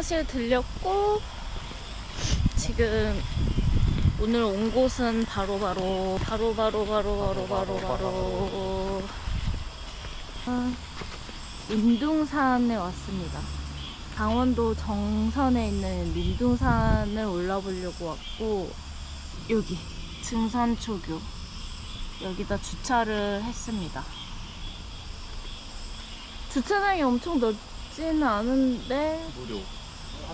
화장실 들렸고, 지금 오늘 온 곳은 바로바로, 바로바로, 바로바로, 바로바로, 아, 민둥산에 왔습니다. 강원도 정선에 있는 민둥산을 올라보려고 왔고, 여기, 증산초교. 여기다 주차를 했습니다. 주차장이 엄청 넓지는 않은데 무료.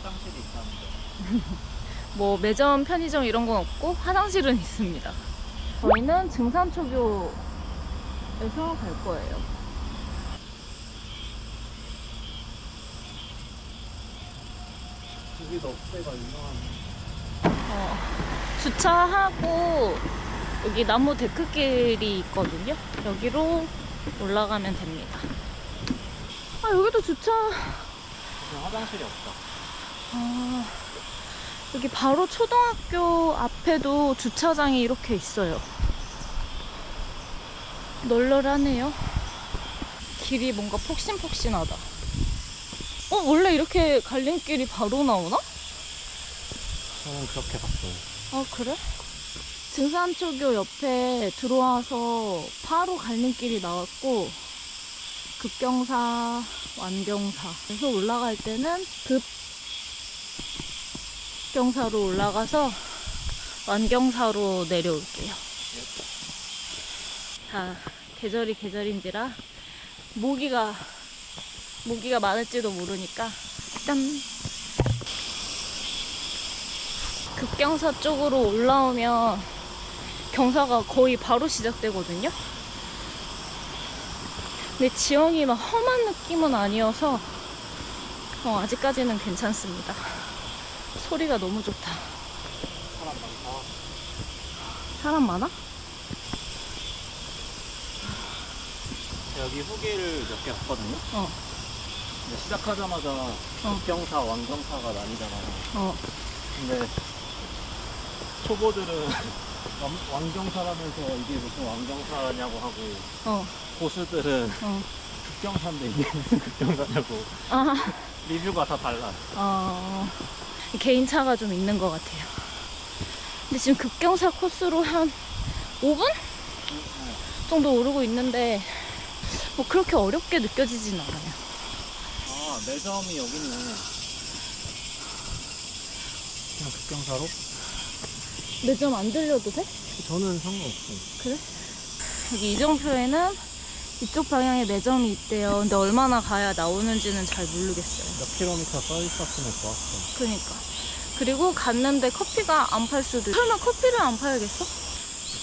화장실이 있다는데. 뭐 매점, 편의점 이런 건 없고 화장실은 있습니다. 저희는 증산초교에서 갈 거예요. 여기도 업체가 유명한. 어, 주차하고 여기 나무 데크길이 있거든요. 여기로 올라가면 됩니다. 아 여기도 주차 화장실이 없다. 아, 여기 바로 초등학교 앞에도 주차장이 이렇게 있어요. 널널하네요. 길이 뭔가 폭신폭신하다. 어, 원래 이렇게 갈림길이 바로 나오나? 저는 그렇게 봤어요. 아, 그래? 증산초교 옆에 들어와서 바로 갈림길이 나왔고, 급경사, 완경사. 그래서 올라갈 때는 급 경사로 올라가서 완경사로 내려올게요. 자, 계절이 계절인지라 모기가 모기가 많을지도 모르니까 일단 급경사 쪽으로 올라오면 경사가 거의 바로 시작되거든요. 근데 지형이 막 험한 느낌은 아니어서 어, 아직까지는 괜찮습니다. 소리가 너무 좋다. 사람 많아? 여기 후기를 몇 개 봤거든요. 어, 근데 시작하자마자 급경사, 완경사가 나뉘잖아요. 어. 근데 초보들은 왕- 왕경사라면서 이게 무슨 왕경사냐고 하고 어, 고수들은 어. 급경사인데 이게 무슨 급경사냐고 아, 리뷰가 다 달라. 어, 개인차가 좀 있는 것 같아요. 근데 지금 급경사 코스로 한 5분 정도 오르고 있는데 뭐 그렇게 어렵게 느껴지진 않아요. 아 매점이 여기 있네. 그냥 급경사로? 매점 안 들려도 돼? 저는 상관없어요. 그래? 여기 이정표에는 이쪽 방향에 매점이 있대요. 근데 얼마나 가야 나오는지는 잘 모르겠어요. 몇 킬로미터 써 있었으면 좋았어. 그니까. 그리고 갔는데 커피가 안 팔 수도 있 설마 커피를 안 팔겠어?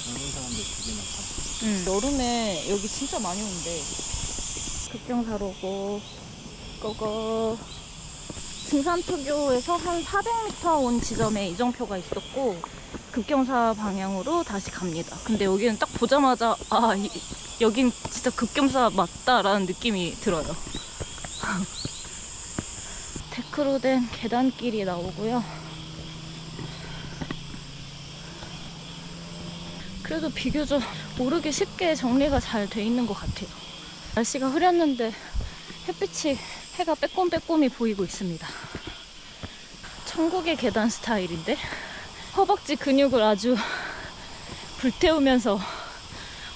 젊은 사람들 되게 많다. 응. 여름에 여기 진짜 많이 온대. 급경사로고, 고고. 등산초교에서 한 400m 온 지점에 이정표가 있었고, 급경사 방향으로 다시 갑니다. 근데 여기는 딱 보자마자, 아, 이, 여긴 진짜 급경사 맞다라는 느낌이 들어요. 데크로 된 계단길이 나오고요. 그래도 비교적 오르기 쉽게 정리가 잘 돼 있는 것 같아요. 날씨가 흐렸는데 햇빛이 해가 빼꼼빼꼼히 보이고 있습니다. 천국의 계단 스타일인데 허벅지 근육을 아주 불태우면서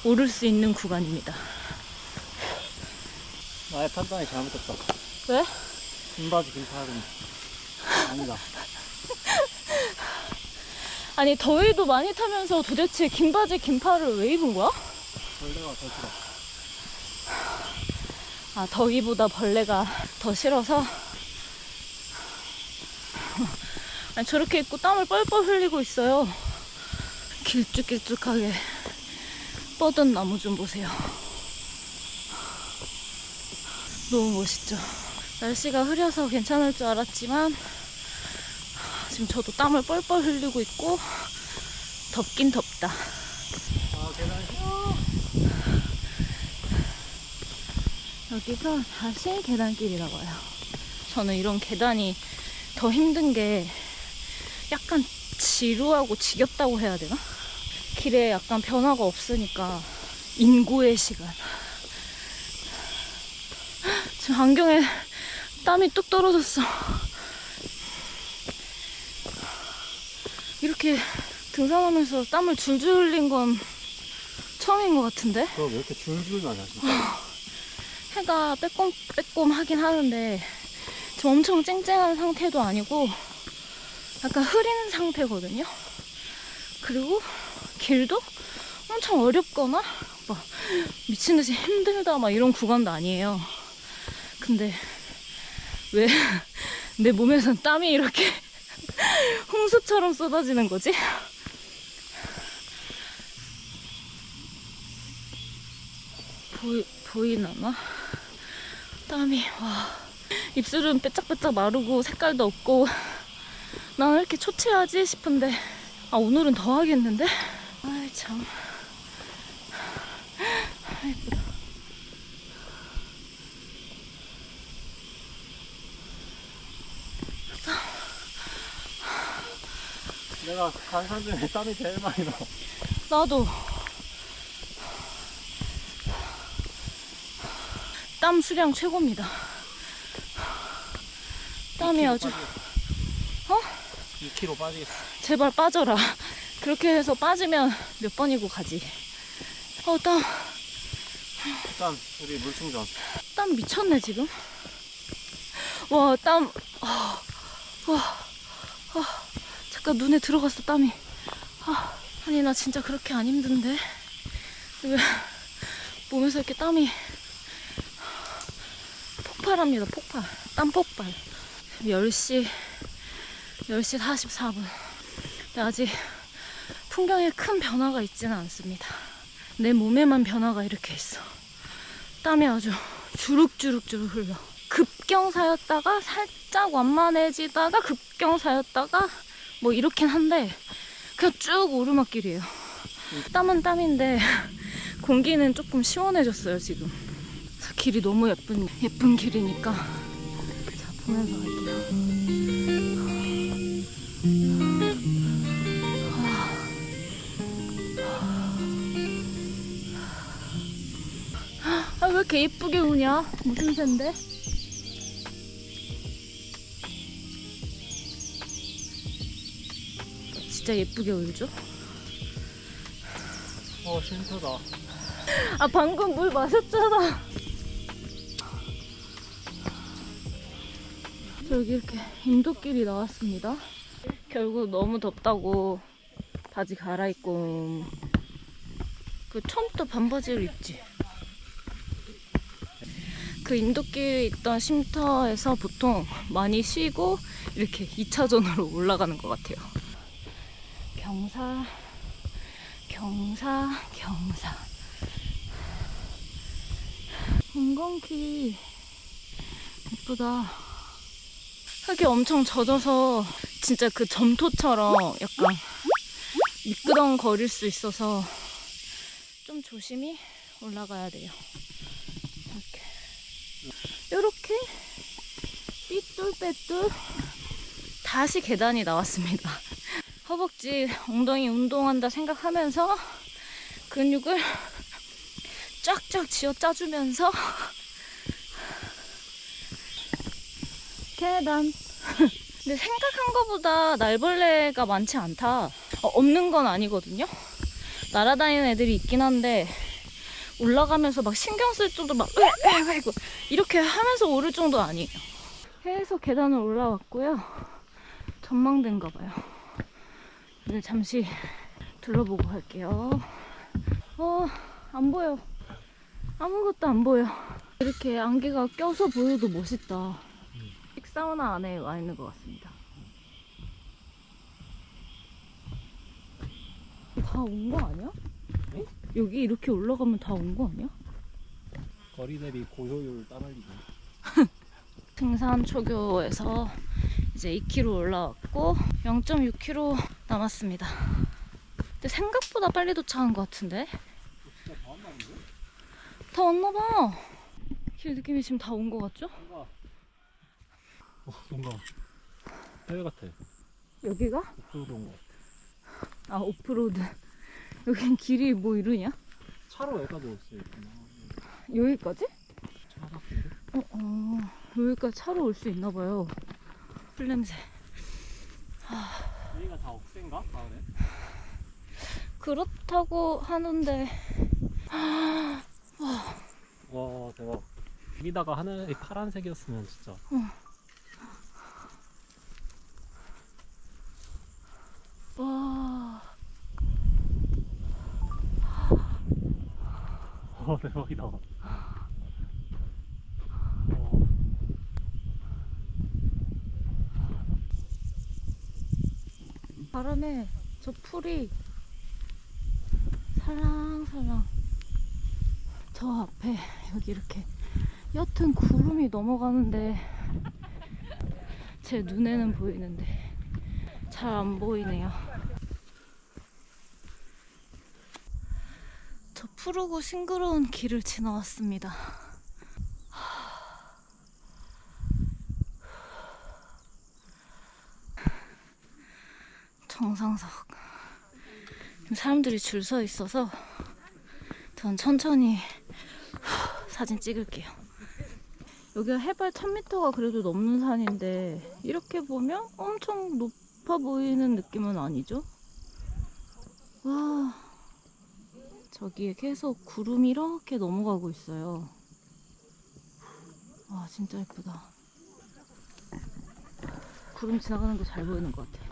오를 수 있는 구간입니다. 나의 판단이 잘못됐다. 왜? 긴 바지 긴 팔은 아니다. 아니 더위도 많이 타면서 도대체 긴 바지 긴 팔을 왜 입은 거야? 벌레가 더 싫어. 아 더위보다 벌레가 더 싫어서 아니, 저렇게 입고 땀을 뻘뻘 흘리고 있어요 길쭉길쭉하게 뻗은 나무 좀 보세요 너무 멋있죠 날씨가 흐려서 괜찮을 줄 알았지만 지금 저도 땀을 뻘뻘 흘리고 있고 덥긴 덥다 여기서 다시 계단길이 나와요. 저는 이런 계단이 더 힘든 게 약간 지루하고 지겹다고 해야 되나? 길에 약간 변화가 없으니까 인고의 시간. 지금 안경에 땀이 뚝 떨어졌어. 이렇게 등산하면서 땀을 줄줄 흘린 건 처음인 것 같은데? 그럼 왜 이렇게 줄줄 나냐 진짜 해가 빼꼼 빼꼼 하긴 하는데 지금 엄청 쨍쨍한 상태도 아니고 약간 흐린 상태거든요. 그리고 길도 엄청 어렵거나 막 미친 듯이 힘들다 막 이런 구간도 아니에요. 근데 왜 내 몸에선 땀이 이렇게 홍수처럼 쏟아지는 거지? 보이, 보이나나? 땀이, 와. 입술은 빼짝빼짝 마르고 색깔도 없고 나는 왜 이렇게 초췌하지 싶은데 아 오늘은 더 하겠는데? 참. 아, 예쁘다 내가 간산 중에 땀이 제일 많이 나. 나도. 땀 수량 최고입니다. 땀이 아주. 어? 2kg 빠지겠어. 제발 빠져라. 그렇게 해서 빠지면 몇 번이고 가지. 어, 땀, 일단 우리 물 충전 땀 미쳤네, 지금. 와, 땀, 아, 와, 아, 잠깐 눈에 들어갔어, 땀이. 아, 아니, 나 진짜 그렇게 안 힘든데. 왜, 몸에서 이렇게 땀이 폭발합니다, 폭발. 땀 폭발. 10시, 10시 44분. 근데 아직 풍경에 큰 변화가 있지는 않습니다. 내 몸에만 변화가 이렇게 있어. 땀이 아주 주룩주룩주룩 흘러. 급경사였다가 살짝 완만해지다가 급경사였다가 뭐 이렇긴 한데 그냥 쭉 오르막길이에요. 땀은 땀인데 공기는 조금 시원해졌어요 지금. 길이 너무 예쁜 예쁜 길이니까 자 보면서 갈게요. 왜 이렇게 예쁘게 우냐? 무슨 샌데? 진짜 예쁘게 울죠? 어 쉼터다 아 방금 물 마셨잖아. 저기 이렇게 인도길이 나왔습니다. 결국 너무 덥다고 바지 갈아입고 그 처음부터 반바지를 입지. 그 인도길에 있던 쉼터에서 보통 많이 쉬고 이렇게 2차전으로 올라가는 것 같아요. 경사, 경사, 경사. 은건키 예쁘다. 흙이 엄청 젖어서 진짜 그 점토처럼 약간 미끄덩거릴 수 있어서 좀 조심히 올라가야 돼요. 이렇게. 이렇게 삐뚤빼뚤. 다시 계단이 나왔습니다. 허벅지 엉덩이 운동한다 생각하면서 근육을 쫙쫙 쥐어 짜주면서 계단. 근데 생각한 것보다 날벌레가 많지 않다. 어, 없는 건 아니거든요. 날아다니는 애들이 있긴 한데 올라가면서 막 신경 쓸 정도 막 으이구 이렇게 하면서 오를 정도 아니에요 해서 계단을 올라왔고요 전망대인가 봐요 이제 잠시 둘러보고 갈게요 어 안 보여 아무것도 안 보여. 이렇게 안개가 껴서 보여도 멋있다. 식사우나 안에 와 있는 것 같습니다. 다 온 거 아니야? 네? 여기 이렇게 올라가면 다 온 거 아니야? 거리 대비 고효율 따라리네 등산 초교에서 이제 2km 올라왔고 0.6km 남았습니다. 근데 생각보다 빨리 도착한 것 같은데? 다 왔나는데? 다 왔나 봐. 길 느낌이 지금 다 온 것 같죠? 뭔가 어 뭔가 해외 같아 여기가? 옥수동 거아 오프로드. 여긴 길이 뭐 이러냐? 차로 여기까지 올수 있구나. 여기까지? 차 같은데? 어, 어 여기까지 차로 올 수 있나 봐요. 풀냄새. 여기가 다 억새인가? 가을에? 그렇다고 하는데 와 대박. 여기다가 하늘이 파란색이었으면 진짜. 와 와 대박이다. 와. 바람에 저 풀이 살랑살랑 저 앞에 여기 이렇게 옅은 구름이 넘어가는데 제 눈에는 보이는데 잘 안 보이네요. 저 푸르고 싱그러운 길을 지나왔습니다. 정상석. 사람들이 줄 서 있어서 전 천천히 사진 찍을게요. 여기가 해발 1000m가 그래도 넘는 산인데 이렇게 보면 엄청 높아 보이는 느낌은 아니죠? 와 저기에 계속 구름이 이렇게 넘어가고 있어요. 와 진짜 예쁘다. 구름 지나가는 거 잘 보이는 것 같아.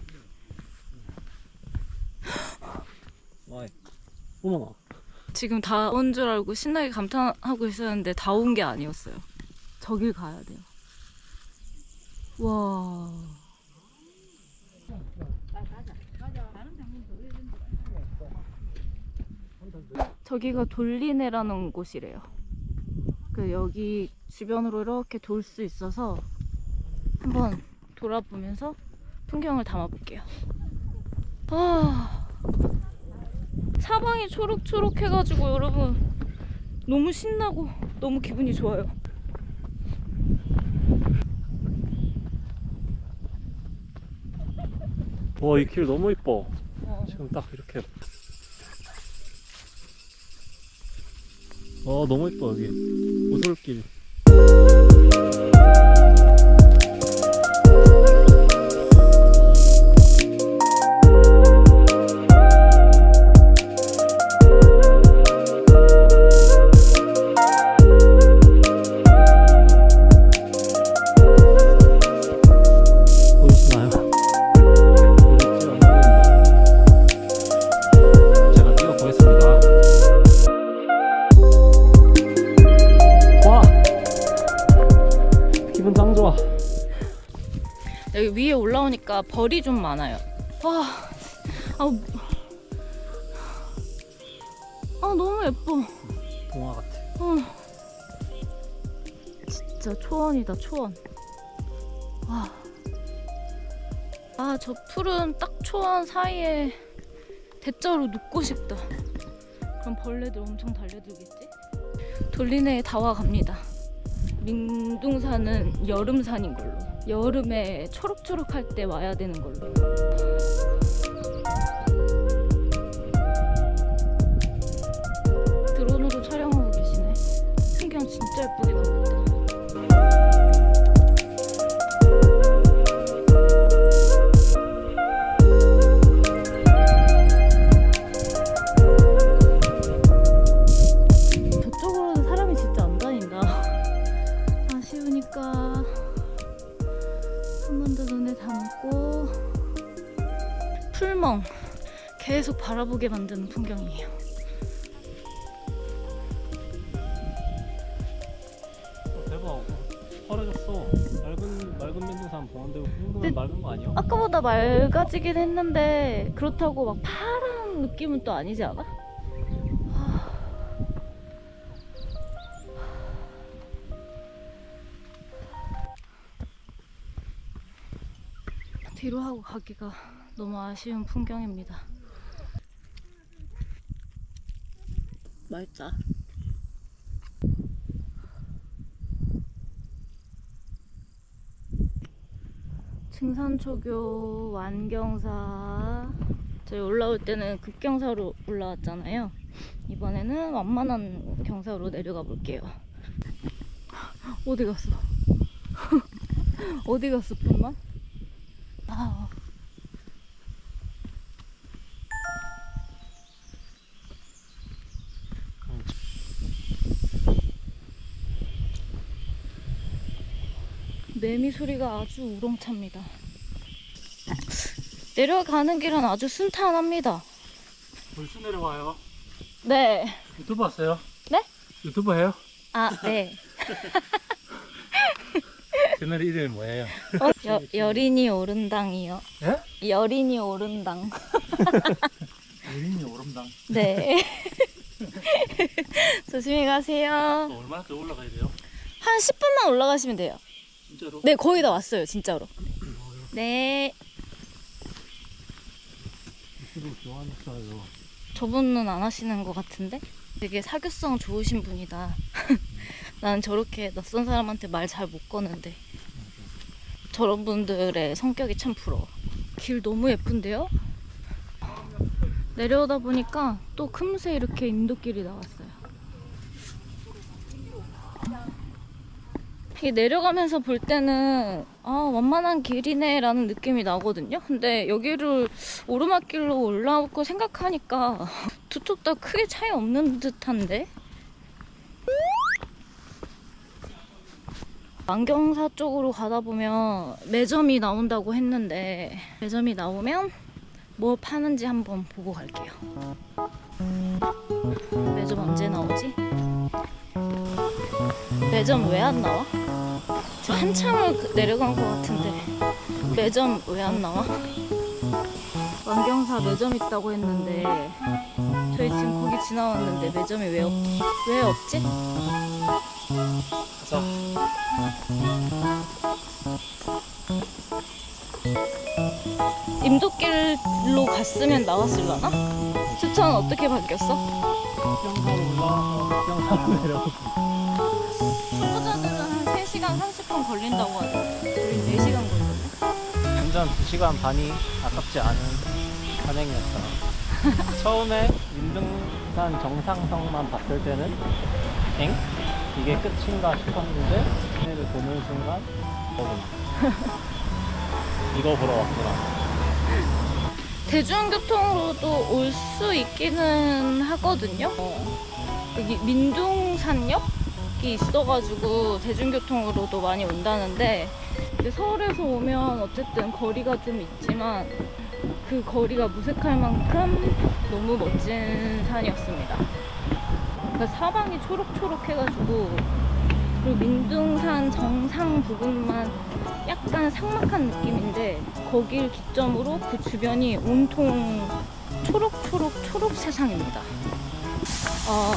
와. 어머나. 지금 다 온 줄 알고 신나게 감탄하고 있었는데 다 온 게 아니었어요. 저길 가야 돼요. 와. 저기가 돌리네라는 곳이래요. 그 여기 주변으로 이렇게 돌 수 있어서 한번 돌아보면서 풍경을 담아볼게요. 아. 사방이 초록초록 해가지고 여러분 너무 신나고 너무 기분이 좋아요. 와 이 길 너무 이뻐. 어. 지금 딱 이렇게. 와 너무 이뻐 여기. 오솔길. 좋아. 여기 위에 올라오니까 벌이 좀 많아요. 와, 아, 아 너무 예뻐. 동화 같아. 어. 진짜 초원이다 초원. 와. 아저 풀은 딱 초원 사이에 대자로 눕고 싶다. 그럼 벌레들 엄청 달려들겠지? 돌리네에 다 와갑니다. 민둥산은 여름산인 걸로. 여름에 초록초록할 때 와야 되는 걸로. 계속 바라보게 만드는 풍경이에요. 어, 대박. 파래졌어. 맑은 맑은 맨둥산 보는데 이 정도면 맑은 거 아니야? 아까보다 맑아지긴 했는데 그렇다고 막 파란 느낌은 또 아니지 않아? 뒤로 하고 가기가 너무 아쉬운 풍경입니다. 맑다. 증산초교 완경사 저희 올라올 때는 급경사로 올라왔잖아요. 이번에는 완만한 경사로 내려가 볼게요. 어디 갔어? 어디 갔어, 푸만? 아, 매미 소리가 아주 우렁찹니다. 내려가는 길은 아주 순탄합니다. 벌써 내려와요. 네. 유튜브 하세요? 네? 유튜브 해요? 아, 네. 채널 이름이 뭐예요? 어, 여, 여린이 오른당이요. 예? 여린이 오른당. 유린이 오름당. 네. 조심히 가세요. 얼마나 더 올라가야 돼요? 한 10분만 올라가시면 돼요. 진짜로? 네, 거의 다 왔어요, 진짜로. 네. 좋아하니까요. 저분은 안 하시는 것 같은데? 되게 사교성 좋으신 분이다. 나는 저렇게 낯선 사람한테 말 잘 못 거는데. 저런 분들의 성격이 참 부러워. 길 너무 예쁜데요? 내려오다 보니까 또 금세 이렇게 인도길이 나왔어요. 이게 내려가면서 볼 때는 아 완만한 길이네 라는 느낌이 나거든요. 근데 여기를 오르막길로 올라오고 생각하니까 두 쪽 다 크게 차이 없는 듯한데? 안경사 쪽으로 가다 보면 매점이 나온다고 했는데 매점이 나오면 뭐 파는지 한번 보고 갈게요. 매점 언제 나오지? 매점 왜 안 나와? 저 한참을 그- 내려간 것 같은데 매점 왜 안 나와? 안경사 매점 있다고 했는데 저희 지금 거기 지나왔는데 매점이 왜, 없, 왜 없지? 가자. 임도길로 갔으면 나왔을라나? 추천은 어떻게 바뀌었어? 평사로 올라와서 평사로 내려오고. 걸린다고 하던데 우리 4시간 걸렸네 운전 2시간 반이 아깝지 않은 산행이었다. 처음에 인등산 정상성만 봤을 때는 엥? 이게 끝인가 싶었는데 시내를 보는 순간 어금 이거 보러 왔구나. 대중교통으로도 올 수 있기는 하거든요. 어, 여기 민둥산역 이 있어가지고 대중교통으로도 많이 온다는데 서울에서 오면 어쨌든 거리가 좀 있지만 그 거리가 무색할 만큼 너무 멋진 산이었습니다 그러니까 사방이 초록초록해가지고 그리고 민둥산 정상 부분만 약간 삭막한 느낌인데 거길 기점으로 그 주변이 온통 초록초록 초록 세상입니다. 어,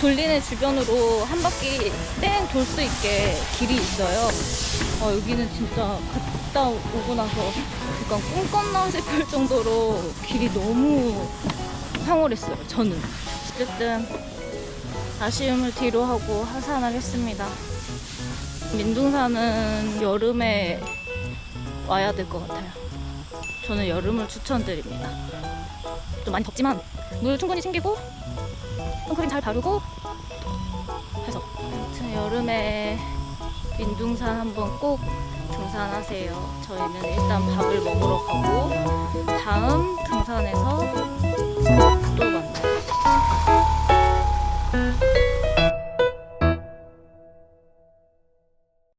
돌리는 주변으로 한 바퀴 땡 돌 수 있게 길이 있어요. 어, 여기는 진짜 갔다 오고 나서 약간 꿈 꿨나 싶을 정도로 길이 너무 황홀했어요. 저는. 어쨌든 아쉬움을 뒤로 하고 하산을 했습니다. 민둥산은 여름에 와야 될 것 같아요. 저는 여름을 추천드립니다. 좀 많이 덥지만 물 충분히 챙기고 선크림 잘 바르고 해서 아무튼 여름에 민둥산 한번 꼭 등산하세요. 저희는 일단 밥을 먹으러 가고 다음 등산에서